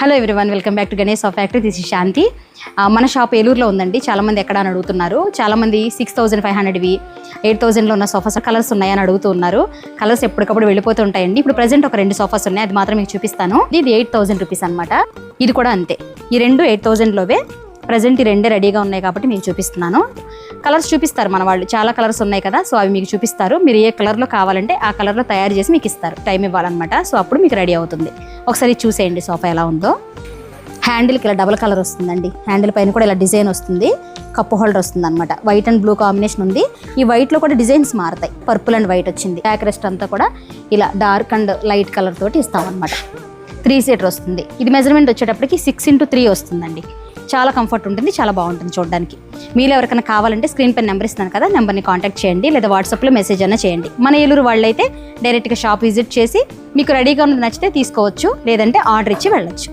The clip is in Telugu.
Hello everyone welcome back to Ganesh of factory this is Shanti. మన షాప్ ఏలూరులో ఉందండి. చాలామంది ఎక్కడ అని అడుగుతున్నారు. చాలామంది సిక్స్ థౌసండ్ ఫైవ్ హండ్రెడ్వి ఎయిట్ థౌసండ్లో ఉన్న సోఫాస్ కలర్స్ ఉన్నాయని అడుగుతూ ఉన్నారు. కలర్స్ ఎప్పటికప్పుడు వెళ్ళిపోతూ ఉంటాయండి. ఇప్పుడు ప్రజెంట్ ఒక రెండు సోఫాస్ ఉన్నాయి. అది మాత్రం మీకు చూపిస్తాను. ఇది ఎయిట్ థౌసండ్ రూపీస్ అనమాట ఇది కూడా అంతే. ఈ రెండు ఎయిట్ థౌసండ్లోవే ప్రజెంట్ ఈ రెండే రెడీగా ఉన్నాయి కాబట్టి మీకు చూపిస్తున్నాను. కలర్స్ చూపిస్తారు మన వాళ్ళు. చాలా కలర్స్ ఉన్నాయి కదా సో అవి మీకు చూపిస్తారు. మీరు ఏ కలర్లో కావాలంటే ఆ కలర్లో తయారు చేసి మీకు ఇస్తారు. టైం ఇవ్వాలన్నమాట. సో అప్పుడు మీకు రెడీ అవుతుంది. ఒకసారి చూసేయండి సోఫా ఎలా ఉందో. హ్యాండిల్కి ఇలా డబుల్ కలర్ వస్తుందండి. హ్యాండిల్ పైన కూడా ఇలా డిజైన్ వస్తుంది. కప్పు హోల్డర్ వస్తుంది అనమాట వైట్ అండ్ బ్లూ కాంబినేషన్ ఉంది. ఈ వైట్లో కూడా డిజైన్స్ మారుతాయి. పర్పుల్ అండ్ వైట్ వచ్చింది. బ్యాక్ రెస్ట్ అంతా కూడా ఇలా డార్క్ అండ్ లైట్ కలర్ తోటి ఇస్తామన్నమాట. త్రీ సీటర్ వస్తుంది. ఇది మెజర్మెంట్ వచ్చేటప్పటికి సిక్స్ ఇంటూ త్రీ వస్తుందండి. చాలా కంఫర్ట్ ఉంటుంది. చాలా బాగుంటుంది చూడడానికి. మీరు ఎవరికైనా కావాలంటే స్క్రీన్ పైన నెంబర్ ఇస్తున్నాను కదా నెంబర్ని కాంటాక్ట్ చేయండి. లేదా వాట్సాప్లో మెసేజ్ అయినా చేయండి. మన ఏలూరు వాళ్ళైతే డైరెక్ట్గా షాప్ విజిట్ చేసి మీకు రెడీగా ఉన్నది నచ్చితే తీసుకోవచ్చు లేదంటే ఆర్డర్ ఇచ్చి వెళ్ళొచ్చు.